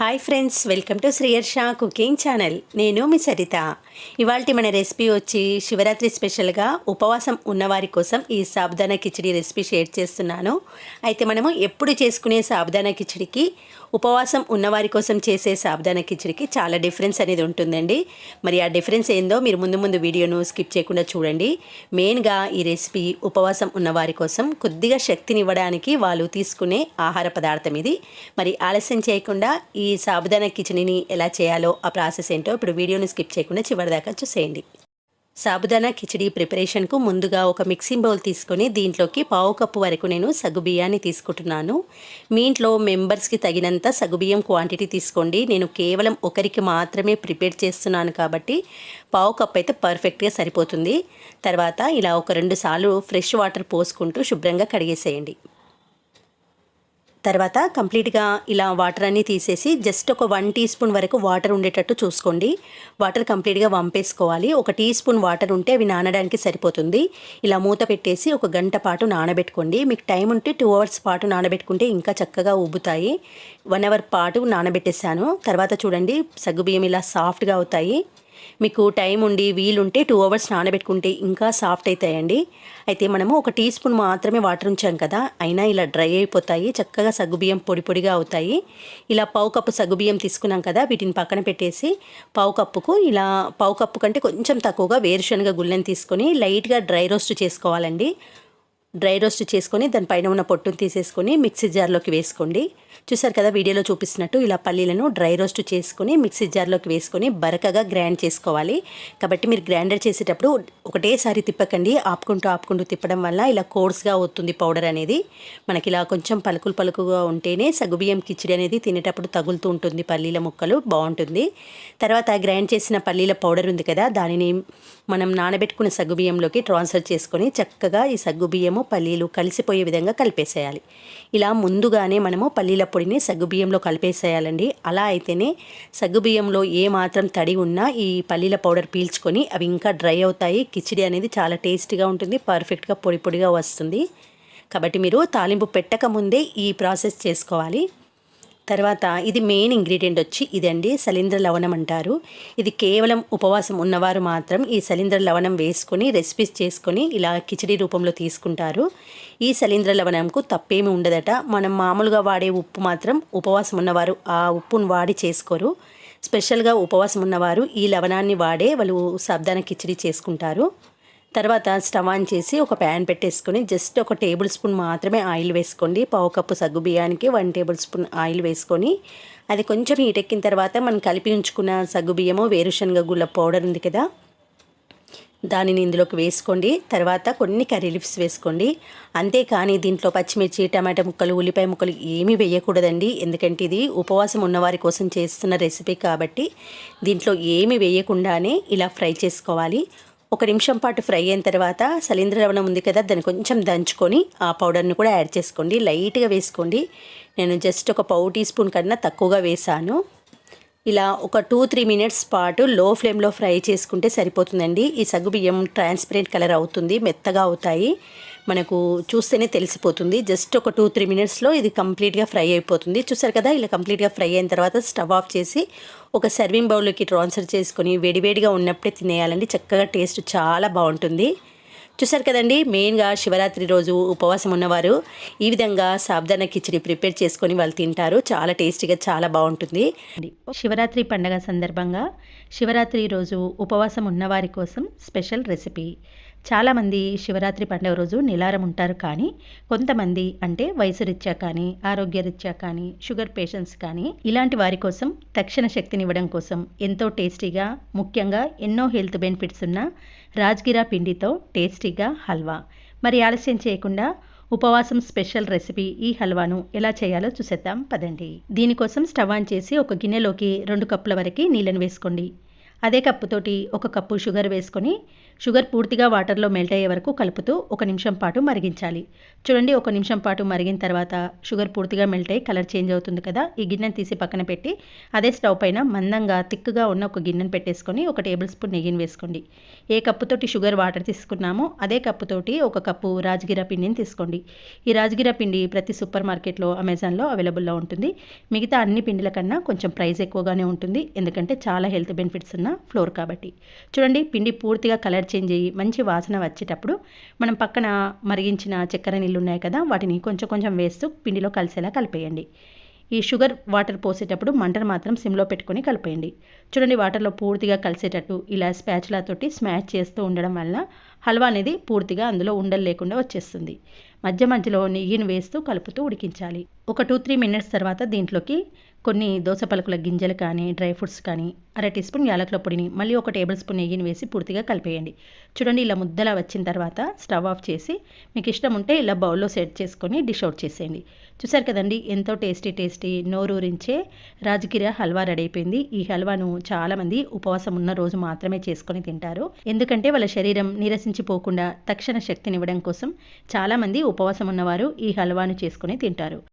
Hi friends welcome to Sriharsha cooking channel నేను మీ సరిత. ఇవాళ మన రెసిపీ వచ్చి శివరాత్రి స్పెషల్గా ఉపవాసం ఉన్నవారి కోసం ఈ సాబుదానా కిచడి రెసిపీ షేర్ చేస్తున్నాను. అయితే మనము ఎప్పుడు చేసుకునే సాబుదానా కిచడికి ఉపవాసం ఉన్నవారి కోసం చేసే సాబుదానా కిచడికి చాలా డిఫరెన్స్ అనేది ఉంటుందండి. మరి ఆ డిఫరెన్స్ ఏందో మీరు ముందు ముందు వీడియోను స్కిప్ చేయకుండా చూడండి. మెయిన్గా ఈ రెసిపీ ఉపవాసం ఉన్నవారి కోసం కొద్దిగా శక్తినివ్వడానికి వాళ్ళు తీసుకునే ఆహార పదార్థం ఇది. మరి ఆలస్యం చేయకుండా ఈ ఈ సాబుదానా కిచడిని ఎలా చేయాలో ఆ ప్రాసెస్ ఏంటో ఇప్పుడు వీడియోని స్కిప్ చేయకుండా చివరిదాకా చూసేయండి. సాబుదానా కిచడి ప్రిపరేషన్కు ముందుగా ఒక మిక్సింగ్ బౌల్ తీసుకొని దీంట్లోకి పావు కప్పు వరకు నేను సగ్గుబియ్యాన్ని తీసుకుంటున్నాను. మీ ఇంట్లో మెంబర్స్కి తగినంత సగ్గుబియ్యం క్వాంటిటీ తీసుకోండి. నేను కేవలం ఒకరికి మాత్రమే ప్రిపేర్ చేస్తున్నాను కాబట్టి పావు కప్పు అయితే పర్ఫెక్ట్గా సరిపోతుంది. తర్వాత ఇలా ఒక రెండు సార్లు ఫ్రెష్ వాటర్ పోసుకుంటూ శుభ్రంగా కడిగేసేయండి. తర్వాత కంప్లీట్గా ఇలా వాటర్ అన్నీ తీసేసి జస్ట్ ఒక వన్ టీ స్పూన్ వరకు వాటర్ ఉండేటట్టు చూసుకోండి. వాటర్ కంప్లీట్గా వంపేసుకోవాలి. ఒక టీ స్పూన్ వాటర్ ఉంటే అవి నానడానికి సరిపోతుంది. ఇలా మూత పెట్టేసి ఒక గంట పాటు నానబెట్టుకోండి. మీకు టైం ఉంటే టూ అవర్స్ పాటు నానబెట్టుకుంటే ఇంకా చక్కగా ఉబ్బుతాయి వన్ అవర్ పాటు నానబెట్టేశాను. తర్వాత చూడండి సగ్గుబియ్యం ఇలా సాఫ్ట్గా అవుతాయి. మీకు టైం ఉండి వీలుంటే టూ అవర్స్ నానబెట్టుకుంటే ఇంకా సాఫ్ట్ అవుతాయండి అయితే మనము ఒక టీ స్పూన్ మాత్రమే వాటర్ ఉంచాం కదా అయినా ఇలా డ్రై అయిపోతాయి చక్కగా సగ్గుబియ్యం పొడి పొడిగా అవుతాయి. ఇలా పావు కప్పు సగ్గుబియ్యం తీసుకున్నాం కదా వీటిని పక్కన పెట్టేసి పావు కప్పుకు ఇలా పావు కప్పు కంటే కొంచెం తక్కువగా వేరుశనగ గుళ్ళని తీసుకొని లైట్గా డ్రై రోస్ట్ చేసుకోవాలండి. డ్రై రోస్ట్ చేసుకొని దానిపైన ఉన్న పొట్టును తీసేసుకొని మిక్సీ జార్లోకి వేసుకోండి. చూసారు కదా వీడియోలో చూపిస్తున్నట్టు ఇలా పల్లీలను డ్రై రోస్ట్ చేసుకొని మిక్సీ జార్లోకి వేసుకొని బరకగా గ్రైండ్ చేసుకోవాలి. కాబట్టి మీరు గ్రైండర్ చేసేటప్పుడు ఒకటేసారి తిప్పకండి. ఆపుకుంటూ ఆపుకుంటూ తిప్పడం వల్ల ఇలా కోర్స్గా అవుతుంది పౌడర్ అనేది. మనకి ఇలా కొంచెం పలుకులు పలుకుగా ఉంటేనే సగ్గుబియ్యం కిచిడి అనేది తినేటప్పుడు తగులుతూ ఉంటుంది పల్లీల ముక్కలు. బాగుంటుంది. తర్వాత గ్రైండ్ చేసిన పల్లీల పౌడర్ ఉంది కదా దానిని మనం నానబెట్టుకున్న సగ్గుబియ్యంలోకి ట్రాన్స్ఫర్ చేసుకొని చక్కగా ఈ సగ్గుబియ్యము పల్లీలు కలిసిపోయే విధంగా కలిపేసేయాలి. ఇలా ముందుగానే మనము పల్లీల పొడిని సగ్గుబియ్యంలో కలిపేసేయాలండి. అలా అయితేనే సగ్గుబియ్యంలో ఏ మాత్రం తడి ఉన్నా ఈ పల్లీల పౌడర్ పీల్చుకొని అవి ఇంకా డ్రై అవుతాయి. కిచిడి అనేది చాలా టేస్టీగా ఉంటుంది పర్ఫెక్ట్గా పొడి పొడిగా వస్తుంది. కాబట్టి మీరు తాలింపు పెట్టక ముందే ఈ ప్రాసెస్ చేసుకోవాలి. తర్వాత ఇది మెయిన్ ఇంగ్రీడియంట్ వచ్చి ఇదండి శలీంద్ర లవణం అంటారు. ఇది కేవలం ఉపవాసం ఉన్నవారు మాత్రం ఈ శలీంద్ర లవణం వేసుకొని రెసిపీస్ చేసుకొని ఇలా కిచడీ రూపంలో తీసుకుంటారు. ఈ శలీంద్ర లవణంకు తప్పేమి ఉండదట. మనం మామూలుగా వాడే ఉప్పు మాత్రం ఉపవాసం ఉన్నవారు ఆ ఉప్పును వాడి చేసుకోరు. స్పెషల్గా ఉపవాసం ఉన్నవారు ఈ లవణాన్ని వాడే వాళ్ళు సాబ్దాన కిచడీ చేసుకుంటారు. తర్వాత స్టవ్ ఆన్ చేసి ఒక ప్యాన్ పెట్టేసుకొని జస్ట్ ఒక టేబుల్ స్పూన్ మాత్రమే ఆయిల్ వేసుకోండి. పావు కప్పు సగ్గు బియ్యానికి వన్ టేబుల్ స్పూన్ ఆయిల్ వేసుకొని అది కొంచెం హీట్ ఎక్కిన తర్వాత మనం కలిపి ఉంచుకున్న సగ్గు బియ్యము వేరుశనగ గుళ్ళ పౌడర్ ఉంది కదా దానిని ఇందులోకి వేసుకోండి. తర్వాత కొన్ని కర్రీ లిప్స్ వేసుకోండి. అంతేకాని దీంట్లో పచ్చిమిర్చి టమాటా ముక్కలు ఉల్లిపాయ ముక్కలు ఏమీ వేయకూడదండి. ఎందుకంటే ఇది ఉపవాసం ఉన్నవారి కోసం చేస్తున్న రెసిపీ కాబట్టి దీంట్లో ఏమి వేయకుండానే ఇలా ఫ్రై చేసుకోవాలి. ఒక నిమిషం పాటు ఫ్రై అయిన తర్వాత సలీంద్ర లవణం ఉంది కదా దాన్ని కొంచెం దంచుకొని ఆ పౌడర్ని కూడా యాడ్ చేసుకోండి. లైట్గా వేసుకోండి. నేను జస్ట్ ఒక పావు టీ స్పూన్ కన్నా తక్కువగా వేసాను. ఇలా ఒక టూ త్రీ మినిట్స్ పాటు లో ఫ్లేమ్లో ఫ్రై చేసుకుంటే సరిపోతుందండి. ఈ సగ్గుబియ్యం ట్రాన్స్పరెంట్ కలర్ అవుతుంది మెత్తగా అవుతాయి. మనకు చూస్తేనే తెలిసిపోతుంది. జస్ట్ ఒక టూ త్రీ మినిట్స్లో ఇది కంప్లీట్గా ఫ్రై అయిపోతుంది. చూసారు కదా ఇలా కంప్లీట్గా ఫ్రై అయిన తర్వాత స్టవ్ ఆఫ్ చేసి ఒక సర్వింగ్ బౌల్లోకి ట్రాన్స్ఫర్ చేసుకొని వేడివేడిగా ఉన్నప్పుడే తినేయాలండి. చక్కగా టేస్ట్ చాలా బాగుంటుంది. చూసారు కదండి మెయిన్గా శివరాత్రి రోజు ఉపవాసం ఉన్నవారు ఈ విధంగా సాబ్దాన కిచడి ప్రిపేర్ చేసుకొని వాళ్ళు తింటారు. చాలా టేస్టీగా చాలా బాగుంటుంది. శివరాత్రి పండగ సందర్భంగా శివరాత్రి రోజు ఉపవాసం ఉన్నవారి కోసం స్పెషల్ రెసిపీ. చాలామంది శివరాత్రి పండుగ రోజు నిలారం ఉంటారు కానీ కొంతమంది అంటే వయసు రీత్యా కానీ ఆరోగ్యరీత్యా కానీ షుగర్ పేషెంట్స్ కానీ ఇలాంటి వారి కోసం తక్షణ శక్తినివ్వడం కోసం ఎంతో టేస్టీగా ముఖ్యంగా ఎన్నో హెల్త్ బెనిఫిట్స్ ఉన్న రాజ్గిరా పిండితో టేస్టీగా హల్వా. మరి ఆలస్యం చేయకుండా ఉపవాసం స్పెషల్ రెసిపీ ఈ హల్వాను ఎలా చేయాలో చూసేద్దాం పదండి. దీనికోసం స్టవ్ ఆన్ చేసి ఒక గిన్నెలోకి రెండు కప్పుల వరకు నీళ్ళను వేసుకోండి. అదే కప్పుతోటి ఒక కప్పు షుగర్ వేసుకొని షుగర్ పూర్తిగా వాటర్లో మెల్ట్ అయ్యే వరకు కలుపుతూ ఒక నిమిషం పాటు మరిగించాలి. చూడండి ఒక నిమిషం పాటు మరిగిన తర్వాత షుగర్ పూర్తిగా మెల్ట్ అయ్యి కలర్ చేంజ్ అవుతుంది కదా? ఈ గిన్నెను తీసి పక్కన పెట్టి అదే స్టవ్ పైన మందంగా తిక్కుగా ఉన్న ఒక గిన్నెను పెట్టేసుకొని ఒక టేబుల్ స్పూన్ నెయ్యిని వేసుకోండి. ఏ కప్పుతోటి షుగర్ వాటర్ తీసుకున్నామో అదే కప్పుతోటి ఒక కప్పు రాజగిర పిండిని తీసుకోండి. ఈ రాజగిర పిండి ప్రతి సూపర్ మార్కెట్లో అమెజాన్లో అవైలబుల్లో ఉంటుంది. మిగతా అన్ని పిండిల కన్నా కొంచెం ప్రైస్ ఎక్కువగానే ఉంటుంది. ఎందుకంటే చాలా హెల్త్ బెనిఫిట్స్ ఉన్న ఫ్లోర్ కాబట్టి. చూడండి పిండి పూర్తిగా కలర్ చేంజ్ అయ్యి మంచి వాసన వచ్చేటప్పుడు మనం పక్కన మరిగించిన చక్కెర నీళ్ళు ఉన్నాయి కదా వాటిని కొంచెం కొంచెం వేస్తూ పిండిలో కలిసేలా కలిపేయండి. ఈ షుగర్ వాటర్ పోసేటప్పుడు మంటను మాత్రం సిమ్లో పెట్టుకొని కలిపేయండి. చూడండి వాటర్లో పూర్తిగా కలిసేటట్టు ఇలా స్పాచులాతోటి స్మాష్ చేస్తూ ఉండడం వల్ల హల్వా అనేది పూర్తిగా అందులో ఉండలు లేకుండా వచ్చేస్తుంది. మధ్య మధ్యలో నెయ్యిని వేస్తూ కలుపుతూ ఉడికించాలి. ఒక టూ త్రీ మినిట్స్ తర్వాత దీంట్లోకి కొన్ని దోస పలుకుల గింజలు కానీ డ్రై ఫ్రూట్స్ కానీ అర టీ స్పూన్ యాలకుల పొడిని మళ్ళీ ఒక టేబుల్ స్పూన్ నెయ్యిని వేసి పూర్తిగా కలిపేయండి. చూడండి ఇలా ముద్దలా వచ్చిన తర్వాత స్టవ్ ఆఫ్ చేసి మీకు ఇష్టం ఉంటే ఇలా బౌల్లో సెట్ చేసుకొని డిష్ అవుట్ చేసేయండి. చూసారు కదండి ఎంతో టేస్టీ టేస్టీ నోరూరించే రాజగిర హల్వా రెడీ అయిపోయింది. ఈ హల్వాను చాలామంది ఉపవాసం ఉన్న రోజు మాత్రమే చేసుకొని తింటారు. ఎందుకంటే వాళ్ళ శరీరం నీరసించిపోకుండా తక్షణ శక్తినివ్వడం కోసం చాలామంది ఉపవాసం ఉన్నవారు ఈ హల్వాను చేసుకొని తింటారు.